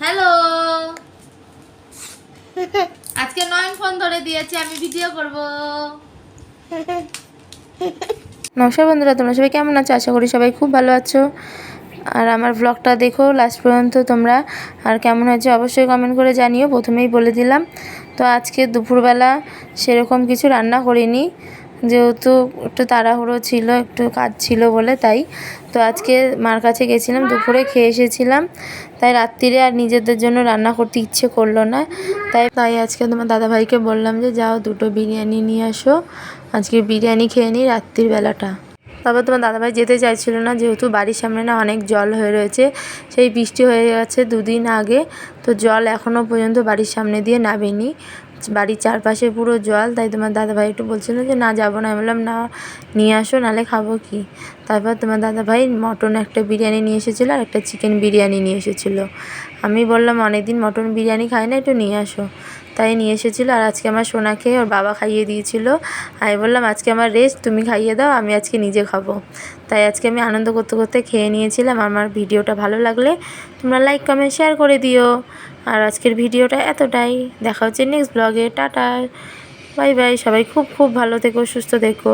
Hello আজকে নয়ন phone ধরে দিয়েছে, আমি ভিডিও করব। নমস্কার বন্ধুরা, তোমরা সবাই কেমন আছো? আশা করি সবাই খুব ভালো আছো। আর আমার ব্লগটা দেখো লাস্ট পর্যন্ত তোমরা। আর কেমন হয়েছে অবশ্যই কমেন্ট করে জানিও, প্রথমেই বলে দিলাম। তো আজকে দুপুরবেলা সেরকম কিছু রান্না করিনি। যেহেতু একটু তাড়াহুড়ো ছিল, একটু কাজ ছিল বলে তাই। তো আজকে মার কাছে গেছিলাম, দুপুরে খেয়ে এসেছিলাম। তাই রাত্রিরে আর নিজেদের জন্য রান্না করতে ইচ্ছে করল না। তাই তাই আজকে তোমার দাদাভাইকে বললাম যে, যাও দুটো বিরিয়ানি নিয়ে আসো। আজকে বিরিয়ানি খেয়ে নিই রাত্রির বেলাটা। তারপর তোমার দাদাভাই যেতে চাইছিল না, যেহেতু বাড়ির সামনে না অনেক জল হয়ে রয়েছে, সেই বৃষ্টি হয়ে গেছে দুদিন আগে। তো জল এখনও পর্যন্ত বাড়ির সামনে দিয়ে নামেনি। বাড়ির চারপাশে পুরো জল, তাই তোমার দাদাভাই একটু বলছিল যে, না, যাব না। আমি বললাম, না, নিয়ে আসো নাহলে খাব কি? তারপর তোমার দাদাভাই মটন একটা বিরিয়ানি নিয়ে এসেছিল আর একটা চিকেন বিরিয়ানি নিয়ে এসেছিল। আমি বললাম, অনেকদিন মটন বিরিয়ানি খাই না, একটু নিয়ে আসো। তাই নিয়ে এসেছিল আর আজকে আমার সোনাকে ওর বাবা খাইয়ে দিয়েছিল। আমি বললাম, আজকে আমার রেস্ট তুমি খাইয়ে দাও, আমি আজকে নিজে খাব। তাই আজকে আমি আনন্দ করতে করতে খেয়ে নিয়েছিলাম। আমার ভিডিওটা ভালো লাগলে তোমরা লাইক কমেন্ট শেয়ার করে দিও। আর আজকের ভিডিওটা এতটাই। দেখা হচ্ছে নেক্সট ব্লগে টাটা। Bye bye. সবাই খুব খুব ভালো থেকো, সুস্থ থেকো।